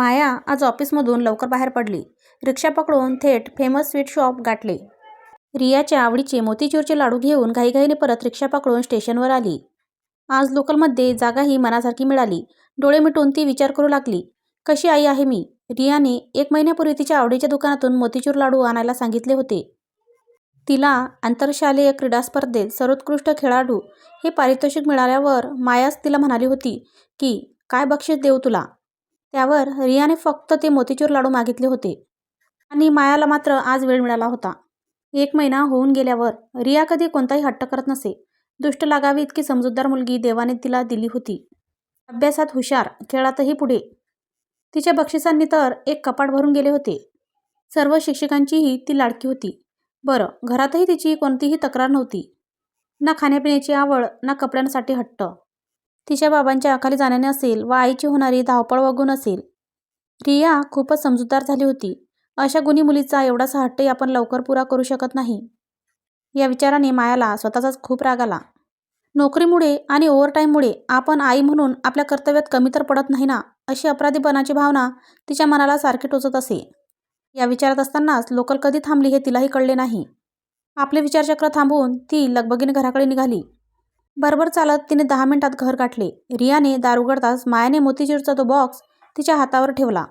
माया आज ऑफिसमधून लवकर बाहेर पडली. रिक्षा पकडून थेट फेमस स्वीट शॉप गाठले. रियाच्या आवडीचे मोतीचूरचे लाडू घेऊन घाईघाईने परत रिक्षा पकडून स्टेशनवर आली. आज लोकलमध्ये जागाही मनासारखी मिळाली. डोळे मिटून ती विचार करू लागली कशी आई आहे मी? रियाने एक महिन्यापूर्वी तिच्या आवडीच्या दुकानातून मोतीचूर लाडू आणायला सांगितले होते. तिला आंतरशालेय क्रीडा स्पर्धेत सर्वोत्कृष्ट खेळाडू हे पारितोषिक मिळाल्यावर मायाच तिला म्हणाली होती की काय बक्षीस देऊ तुला? त्यावर रियाने फक्त ते मोतीचूर लाडू मागितले होते. आणि मायाला मात्र आज वेळ मिळाला होता. एक महिना होऊन गेल्यावर रिया कधी कोणताही हट्ट करत नसे. दुष्ट लागावी इतकी समजूतदार मुलगी देवाने तिला दिली होती. अभ्यासात हुशार खेळातही पुढे. तिच्या बक्षिसांनी तर एक कपाट भरून गेले होते. सर्व शिक्षकांचीही ती लाडकी होती. बरं घरातही तिची कोणतीही तक्रार नव्हती. ना खाण्यापिण्याची आवड ना कपड्यांसाठी हट्ट. तिच्या बाबांच्या आखाली जाण्याने असेल व आईची होणारी धावपळ वगून असेल. रिया खूपच समजूतदार झाली होती. अशा गुणी मुलीचा एवढासा हट्टही आपण लवकर पुरा करू शकत नाही. या विचाराने मायाला स्वतःचाच खूप राग आला. नोकरीमुळे आणि ओव्हरटाईममुळे आपण आई म्हणून आपल्या कर्तव्यात कमी तर पडत नाही ना अशी अपराधीपणाची भावना तिच्या मनाला सारखी टोचत असे. या विचारात असतानाच लोकल कधी थांबली हे तिलाही कळले नाही. आपले विचारचक्र थांबवून ती लगबगीने घराकडे निघाली. बरोबर चालत तिने दहा मिनिटात घर गाठले. रियाने दार उघडताच मायाने मोतीचूरचा तो बॉक्स तिच्या हातावर ठेवला.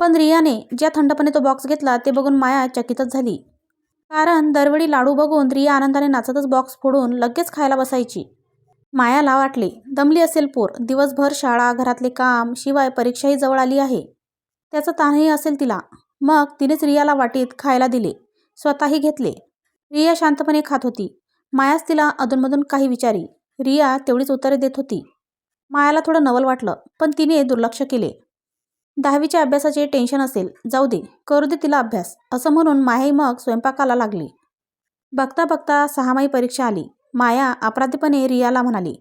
पण रियाने ज्या थंडपणे तो बॉक्स घेतला ते बघून माया चकितच झाली. कारण दरवेळी लाडू बघून रिया आनंदाने नाचतच बॉक्स फोडून लगेच खायला बसायची. मायाला वाटले दमली असेल पोर दिवसभर शाळा घरातले काम शिवाय परीक्षाही जवळ आली आहे. त्याचा ताणही असेल तिला. मग तिनेच रियाला वाटीत खायला दिले. स्वतःही घेतले. रिया शांतपणे खात होती. मायाच तिला अधूनमधून काही विचारी. रिया तेवढीच उत्तरे देत होती. मायाला थोडं नवल वाटलं पण तिने दुर्लक्ष केले. दहावीच्या अभ्यासाचे टेन्शन असेल जाऊ दे करू दे तिला अभ्यास असं म्हणून मायाही मग स्वयंपाकाला लागली. बघता बघता सहामाही परीक्षा आली. माया अपराधीपणे रियाला म्हणाली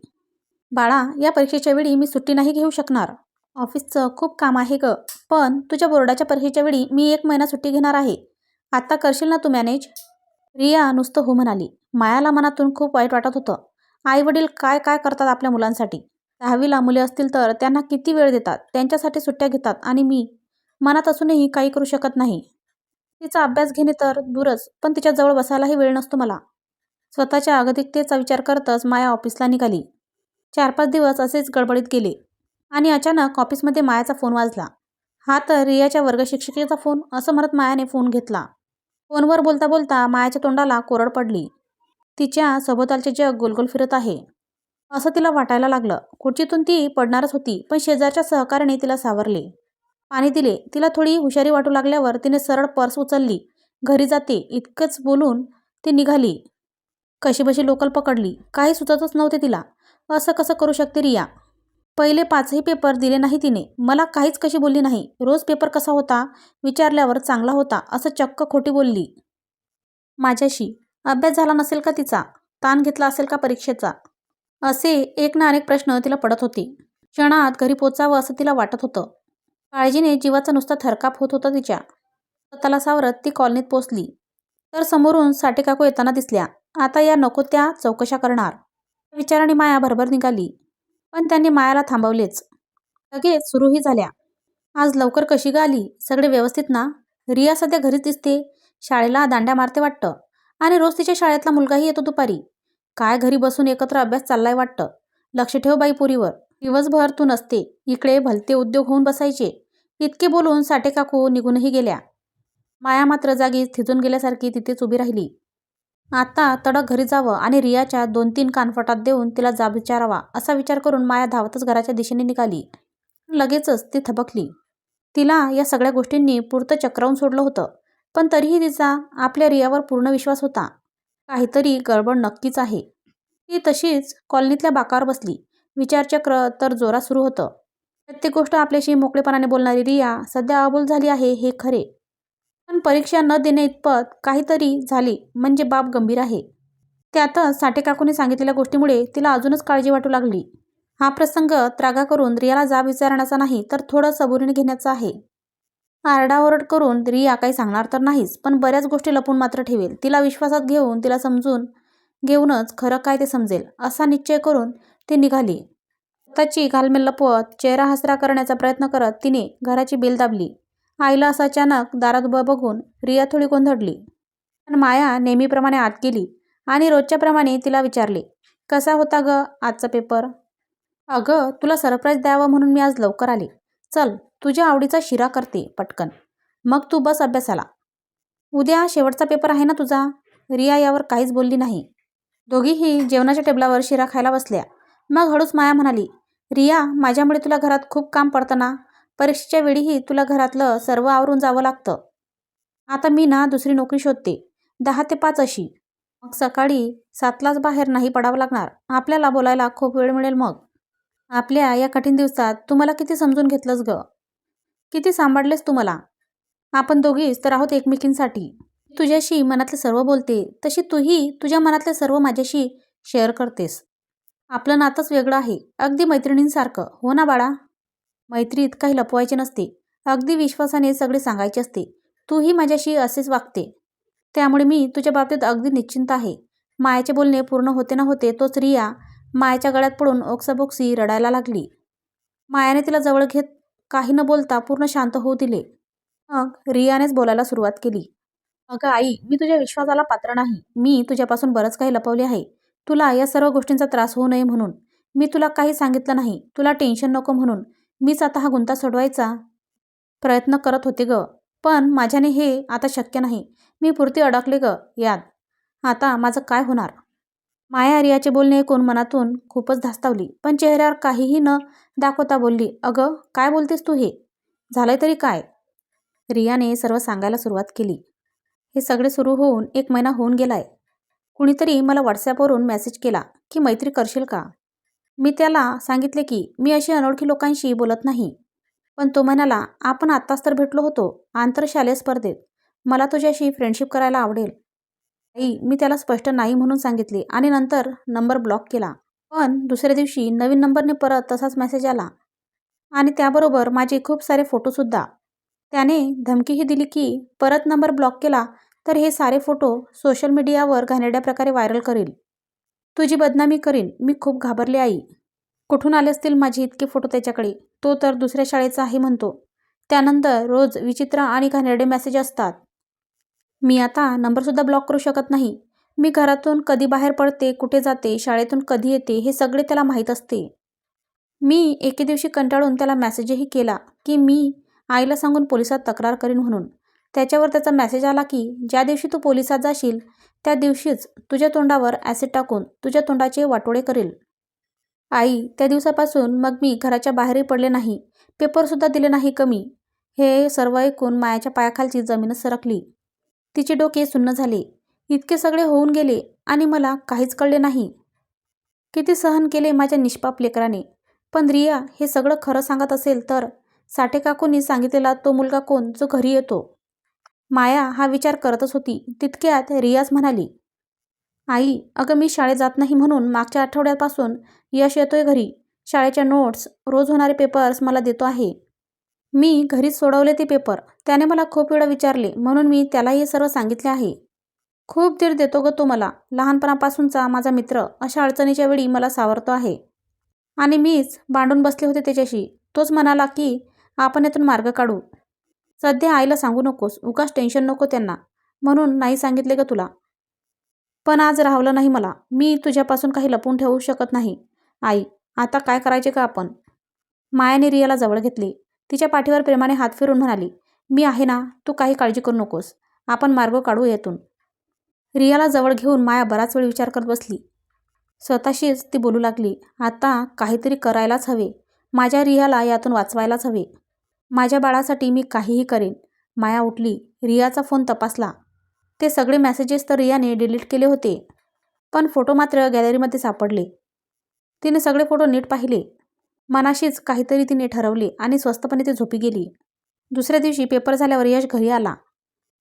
बाळा या परीक्षेच्या वेळी मी सुट्टी नाही घेऊ शकणार. ऑफिसचं खूप काम आहे ग पण तुझ्या बोर्डाच्या परीक्षेच्या वेळी मी एक महिना सुट्टी घेणार आहे. आत्ता करशील ना तू मॅनेज? रिया नुसतं हो म्हणाली मायाला मनातून खूप वाईट वाटत होतं. आई वडील काय काय करतात आपल्या मुलांसाठी? दहावीला मुले असतील तर त्यांना किती वेळ देतात? त्यांच्यासाठी सुट्ट्या घेतात आणि मी मनात असूनही काही करू शकत नाही. तिचा अभ्यास घेणे तर दूरच पण तिच्याजवळ बसायलाही वेळ नसतो मला. स्वतःच्या अगतिकतेचा विचार करतच माया ऑफिसला निघाली. चार पाच दिवस असेच गडबडीत गेले आणि अचानक ऑफिसमध्ये मायाचा फोन वाजला. हा तर रियाच्या वर्गशिक्षिकेचा फोन असं म्हणत मायाने फोन घेतला. फोनवर बोलता बोलता मायाच्या तोंडाला कोरड पडली. तिच्या सभोवतालचे जग गोलगोल फिरत आहे. असं तिला वाटायला लागलं. खुर्चीतून ती पडणारच होती पण शेजारच्या सहकार्याने तिला सावरले. पाणी दिले. तिला थोडी हुशारी वाटू लागल्यावर तिने सरळ पर्स उचलली. घरी जाते. इतकंच बोलून ती निघाली. कशीबशी लोकल पकडली. काही सुचतच नव्हते तिला. असं कसं करू शकते रिया? पहिले पाचही पेपर दिले नाही तिने. मला काहीच कशी बोलली नाही. रोज पेपर कसा होता? विचारल्यावर चांगला होता. असं चक्क खोटी बोलली. माझ्याशी. अभ्यास झाला नसेल का तिचा? ताण घेतला असेल का परीक्षेचा? असे एक ना अनेक प्रश्न तिला पडत होते. क्षणात घरी पोचावं असं तिला वाटत होतं. काळजीने जीवाचा नुसता थरकाप होत होता तिच्या. स्वतःला सावरत ती कॉलनीत पोचली. तर समोरून साठे काकू येताना दिसल्या. आता या नको त्या चौकशा करणार. विचाराने माया भरभर निघाली. पण त्यांनी मायाला थांबवलेच. लगेच सुरूही झाल्या. आज लवकर कशी ग आली सगळे व्यवस्थित ना? रिया सध्या घरीच दिसते. शाळेला दांड्या मारते वाटतं. आणि रोज तिच्या शाळेतला मुलगाही येतो दुपारी. काय घरी बसून एकत्र अभ्यास चाललाय वाटतं? लक्ष ठेव बाई पुरीवर. दिवसभर तू नसते. इकडे भलते उद्योग होऊन बसायचे. इतके बोलून साठे काकू निघूनही गेल्या. माया मात्र जागीच थिजून गेल्यासारखी तिथेच उभी राहिली. आता तडक घरी जावं आणि रियाच्या दोन तीन कानफटात देऊन तिला जाब विचारावा असा विचार करून माया धावतच घराच्या दिशेने निघाली. लगेचच ती थबकली. तिला या सगळ्या गोष्टींनी पुरतं चक्रावून सोडलं होतं. पण तरीही तिचा आपल्या रियावर पूर्ण विश्वास होता. काहीतरी गडबड नक्कीच आहे. ती तशीच कॉलनीतल्या बाकावर बसली. विचारचक्र तर जोरात सुरू होतं. प्रत्येक गोष्ट आपल्याशी मोकळेपणाने बोलणारी रिया सध्या अबोल झाली आहे हे खरे. पण परीक्षा न देणे इतपत काहीतरी झाली म्हणजे बाब गंभीर आहे. त्यातच साठे काकूने सांगितलेल्या गोष्टीमुळे तिला अजूनच काळजी वाटू लागली. हा प्रसंग त्रागा करून रियाला जाब विचारण्याचा नाही तर थोडं सबुरीने घेण्याचा आहे. आरडाओरड करून रिया काही सांगणार तर नाहीच पण बऱ्याच गोष्टी लपून मात्र ठेवेल. तिला विश्वासात घेऊन तिला समजून घेऊनच खरं काय ते समजेल असा निश्चय करून ती निघाली. स्वतःची घालमेल लपवत चेहरा हसरा करण्याचा प्रयत्न करत तिने घराची बेल दाबली. आईला असं अचानक दारात उभं बघून रिया थोडी गोंधळली. पण माया नेहमीप्रमाणे आत गेली आणि रोजच्याप्रमाणे तिला विचारले कसा होता ग आजचा पेपर अगं तुला सरप्राईज द्यावं म्हणून मी आज लवकर आले. चल तुझ्या आवडीचा शिरा करते पटकन. मग तू बस अभ्यासाला. उद्या शेवटचा पेपर आहे ना तुझा? रिया यावर काहीच बोलली नाही. दोघीही जेवणाच्या टेबलावर शिरा खायला बसल्या. मग हळूच माया म्हणाली रिया माझ्यामुळे तुला घरात खूप काम पडतं ना? परीक्षेच्या वेळीही तुला घरातलं सर्व आवरून जावं लागतं. आता मी ना दुसरी नोकरी शोधते. दहा ते पाच अशी. मग सकाळी सातलाच बाहेर नाही पडावं लागणार. आपल्याला बोलायला खूप वेळ मिळेल मग. आपल्या या कठीण दिवसात तुम्हाला किती समजून घेतलंस ग? किती सांभाळलेस तू मला? आपण दोघीच तर आहोत एकमेकींसाठी. तुझ्याशी मनातले सर्व बोलते तशी तूही तुझ्या मनातले सर्व माझ्याशी शेअर करतेस. आपलं नातंच वेगळं आहे अगदी मैत्रिणींसारखं. हो ना बाळा? मैत्रीत काही लपवायचे नसते. अगदी विश्वासाने सगळे सांगायचे असते. तूही माझ्याशी असेच वागते. त्यामुळे मी तुझ्या बाबतीत अगदी निश्चिंत आहे. मायाचे बोलणे पूर्ण होते ना होते तोच रिया मायाच्या गळ्यात पडून ओक्साबोक्सी रडायला लागली. मायाने तिला जवळ घेत काही न बोलता पूर्ण शांत होऊ दिले. मग रियानेच बोलायला सुरुवात केली. अगं आई मी तुझ्या विश्वासाला पात्र नाही. मी तुझ्यापासून बरंच काही लपवले आहे. तुला या सर्व गोष्टींचा त्रास होऊ नये म्हणून. मी तुला काही सांगितलं नाही. तुला टेन्शन नको म्हणून. मीच आता हा गुंता सोडवायचा प्रयत्न करत होते ग. पण माझ्याने हे आता शक्य नाही. मी पुरती अडकले ग. यात आता माझं काय होणार? माया रियाचे बोलणे ऐकून मनातून खूपच धास्तावली पण चेहऱ्यावर काहीही न दाखवता बोलली अगं काय बोलतेस तू हे? झालंय तरी काय? रियाने सर्व सांगायला सुरुवात केली. हे सगळे सुरू होऊन एक महिना होऊन गेलाय. कुणीतरी मला व्हॉट्सॲपवरून मेसेज केला की मैत्री करशील का? मी त्याला सांगितले की मी अशी अनोळखी लोकांशी बोलत नाही. पण तो म्हणाला आपण आत्ताच तर भेटलो होतो आंतरशालेय स्पर्धेत. मला तुझ्याशी फ्रेंडशिप करायला आवडेल. आई मी त्याला स्पष्ट नाही म्हणून सांगितले आणि नंतर नंबर ब्लॉक केला. पण दुसऱ्या दिवशी नवीन नंबरने परत तसाच मेसेज आला. आणि त्याबरोबर माझे खूप सारे फोटोसुद्धा त्याने धमकीही दिली की परत नंबर ब्लॉक केला तर हे सारे फोटो सोशल मीडियावर घाणेरड्या प्रकारे व्हायरल करील. तुझी बदनामी करीन. मी खूप घाबरले आई. कुठून आले असतील माझे इतके फोटो त्याच्याकडे? तो तर दुसऱ्या शाळेचा आहे म्हणतो. त्यानंतर रोज विचित्र आणि घाणेरडे मेसेज असतात. मी आता नंबरसुद्धा ब्लॉक करू शकत नाही. मी घरातून कधी बाहेर पडते कुठे जाते शाळेतून कधी येते हे सगळे त्याला माहीत असते. मी एके दिवशी कंटाळून त्याला मेसेजही केला की मी आईला सांगून पोलिसात तक्रार करीन म्हणून. त्याच्यावर त्याचा मेसेज आला की ज्या दिवशी तू पोलिसात जाशील त्या दिवशीच तुझ्या तोंडावर ॲसिड टाकून तुझ्या तोंडाचे वाटोळे करेल. आई त्या दिवसापासून मग मी घराच्या बाहेरही पडले नाही. पेपरसुद्धा दिले नाही कमी. हे सर्व ऐकून मायाच्या पायाखालची जमीनच सरकली. तिचे डोके सुन्न झाले. इतके सगळे होऊन गेले आणि मला काहीच कळले नाही. किती सहन केले माझ्या निष्पाप लेकराने. पण रिया हे सगळं खरं सांगत असेल तर साठे काकूंनी सांगितलेला तो मुलगा कोण जो घरी येतो. माया हा विचार करतच होती. तितक्यात रियाज म्हणाली आई अगं मी शाळेत जात नाही म्हणून मागच्या आठवड्यापासून यश येतोय घरी. शाळेच्या नोट्स रोज होणारे पेपर्स मला देतो आहे. मी घरीच सोडवले ते पेपर. त्याने मला खूप वेळा विचारले म्हणून मी त्याला हे सर्व सांगितले आहे. खूप धीर देतो ग तो मला. लहानपणापासूनचा माझा मित्र अशा अडचणीच्या वेळी मला सावरतो आहे. आणि मीच भांडून बसले होते त्याच्याशी. तोच म्हणाला की आपण यातून मार्ग काढू. सध्या आईला सांगू नकोस. उगाच टेन्शन नको त्यांना. म्हणून नाही सांगितले ग तुला. पण आज राहवलं नाही मला. मी तुझ्यापासून काही लपून ठेवू शकत नाही. आई आता काय करायचे का आपण? मायाने रियाला जवळ घेतली. तिच्या पाठीवर प्रेमाने हात फिरून म्हणाली मी आहे ना तू काही काळजी करू नकोस. आपण मार्ग काढू येतून. रियाला जवळ घेऊन माया बराच वेळ विचार करत बसली. स्वतःशीच ती बोलू लागली आता काहीतरी करायलाच हवे. माझ्या रियाला यातून वाचवायलाच हवे. माझ्या बाळासाठी मी काहीही करेन. माया उठली रियाचा फोन तपासला. ते सगळे मेसेजेस तर रियाने डिलीट केले होते पण फोटो मात्र गॅलरीमध्ये सापडले. तिने सगळे फोटो नीट पाहिले. मनाशीच काहीतरी तिने ठरवले आणि स्वस्तपणे ती झोपी गेली. दुसऱ्या दिवशी पेपर झाल्यावर यश घरी आला.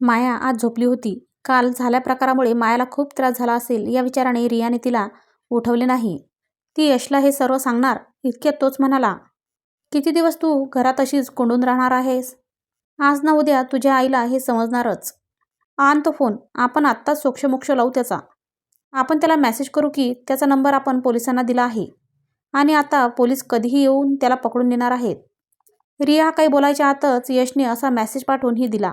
माया आज झोपली होती. काल झाल्या प्रकारामुळे मायाला खूप त्रास झाला असेल या विचाराने रियाने तिला उठवले नाही. ती यशला हे सर्व सांगणार इतक्यात तोच म्हणाला किती दिवस तू घरात अशीच कोंडून राहणार आहेस? आज ना उद्या तुझ्या आईला हे समजणारच. आण तो फोन आपण आत्ताच सोक्षमोक्ष लावू त्याचा. आपण त्याला मेसेज करू की त्याचा नंबर आपण पोलिसांना दिला आहे. आणि आता पोलीस कधीही येऊन त्याला पकडून नेणार आहेत. रिया काही बोलायच्या आतच यशने असा मेसेज पाठवूनही दिला.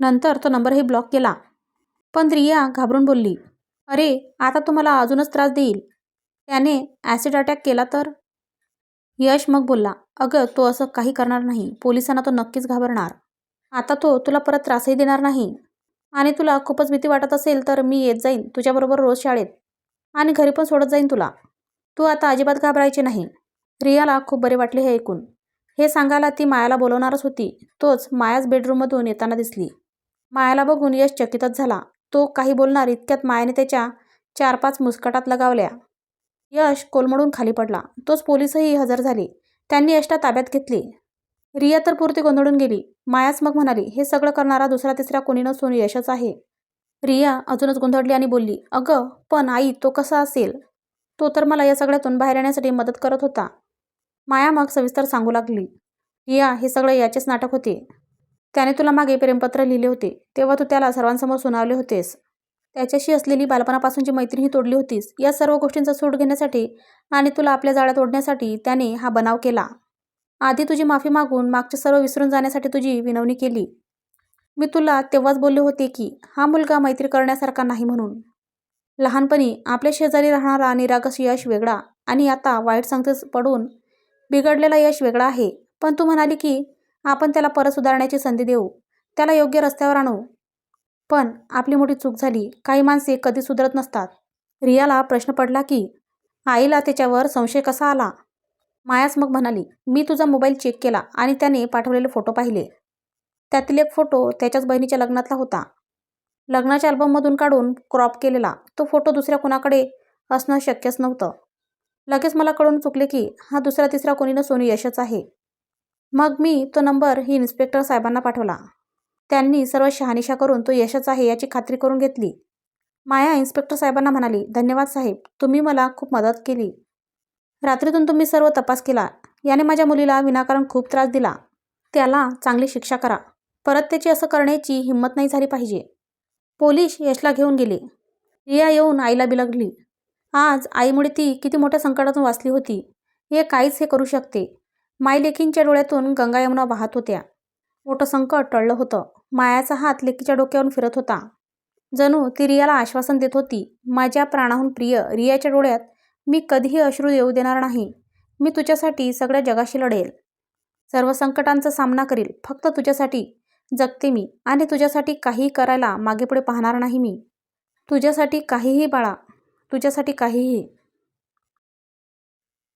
नंतर तो नंबरही ब्लॉक केला. पण रिया घाबरून बोलली अरे आता तो मला अजूनच त्रास देईल. त्याने ॲसिड अटॅक केला तर? यश मग बोलला अगं तो असं काही करणार नाही. पोलिसांना तो नक्कीच घाबरणार. आता तो तुला परत त्रासही देणार नाही. आणि तुला खूपच भीती वाटत असेल तर मी येत जाईन. तुझ्याबरोबर रोज शाळेत. आणि घरी पण सोडत जाईन तुला. तू आता अजिबात घाबरायची नाही. रियाला खूप बरे वाटले हे ऐकून. हे सांगायला ती मायाला बोलवणारच होती. तोच मायाच बेडरूममधून येताना दिसली. मायाला बघून यश चकितच झाला. तो काही बोलणार इतक्यात मायाने त्याच्या चार पाच मुस्कटात लगावल्या. यश कोलमडून खाली पडला. तोच पोलीसही हजर झाले. त्यांनी यशला ताब्यात घेतले. रिया तर पुरती गोंधळून गेली. मायाच मग म्हणाली हे सगळं करणारा दुसरा तिसरा कोणी नसून यशच आहे. रिया अजूनच गोंधळली आणि बोलली अगं पण आई तो कसा असेल? तो तर मला या सगळ्यातून बाहेर येण्यासाठी मदत करत होता. माया मग सविस्तर सांगू लागली. रिया हे सगळं याचेच नाटक होते. त्याने तुला मागे प्रेमपत्र लिहिले होते. तेव्हा तू त्याला सर्वांसमोर सुनावले होतेस. त्याच्याशी असलेली बालपणापासूनची मैत्रीही तोडली होतीस. या सर्व गोष्टींचा सूट घेण्यासाठी आणि तुला आपल्या जाळ्यात ओढण्यासाठी त्याने हा बनाव केला. आधी तुझी माफी मागून मागचे सर्व विसरून जाण्यासाठी तुझी विनवणी केली. मी तुला तेव्हाच बोलले होते की हा मुलगा मैत्री करण्यासारखा नाही म्हणून. लहानपणी आपल्या शेजारी राहणारा निरागस यश वेगळा आणि आता वाईट संगतीस पडून बिघडलेला यश वेगळा आहे. पण तू म्हणाली की आपण त्याला परत सुधारण्याची संधी देऊ. त्याला योग्य रस्त्यावर आणू. पण आपली मोठी चूक झाली. काही माणसे कधी सुधरत नसतात. रियाला प्रश्न पडला की आईला त्याच्यावर संशय कसा आला? मायाच मग म्हणाली मी तुझा मोबाईल चेक केला आणि त्याने पाठवलेले फोटो पाहिले. त्यातील एक फोटो त्याच्याच बहिणीच्या लग्नातला होता. लग्नाच्या अल्बममधून काढून क्रॉप केलेला तो फोटो दुसऱ्या कुणाकडे असणं शक्यच नव्हतं. लगेच मला कळून चुकले की हा दुसरा तिसरा कोणी नसून यशच आहे. मग मी तो नंबर ही इन्स्पेक्टर साहेबांना पाठवला. त्यांनी सर्व शहानिशा करून तो यशच आहे याची खात्री करून घेतली. माया इन्स्पेक्टर साहेबांना म्हणाली धन्यवाद साहेब तुम्ही मला खूप मदत केली. रात्रीतून तुम्ही सर्व तपास केला. याने माझ्या मुलीला विनाकारण खूप त्रास दिला. त्याला चांगली शिक्षा करा. परत त्याची असं करण्याची हिंमत नाही झाली पाहिजे. पोलीस यशला घेऊन गेले. रिया येऊन आईला बिलगली. आज आईमुळे ती किती मोठ्या संकटातून वाचली होती. हे काहीच हे करू शकते. मायलेकींच्या डोळ्यातून गंगा यमुना वाहत होत्या. मोठं संकट टळलं होतं. मायाचा हात लेकीच्या डोक्यावरून फिरत होता. जणू ती रियाला आश्वासन देत होती माझ्या प्राणाहून प्रिय रियाच्या डोळ्यात मी कधीही अश्रू येऊ देणार नाही. मी तुझ्यासाठी सगळ्या जगाशी लढेल. सर्व संकटांचा सामना करील. फक्त तुझ्यासाठी जगते मी आणि तुझ्यासाठी काहीही करायला मागेपुढे पाहणार नाही मी. तुझ्यासाठी काहीही बाळा तुझ्यासाठी काहीही.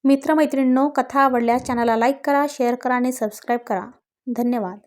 मित्रमैत्रिणींनो कथा आवडल्यास चॅनलला लाईक करा शेअर करा आणि सबस्क्राईब करा. धन्यवाद.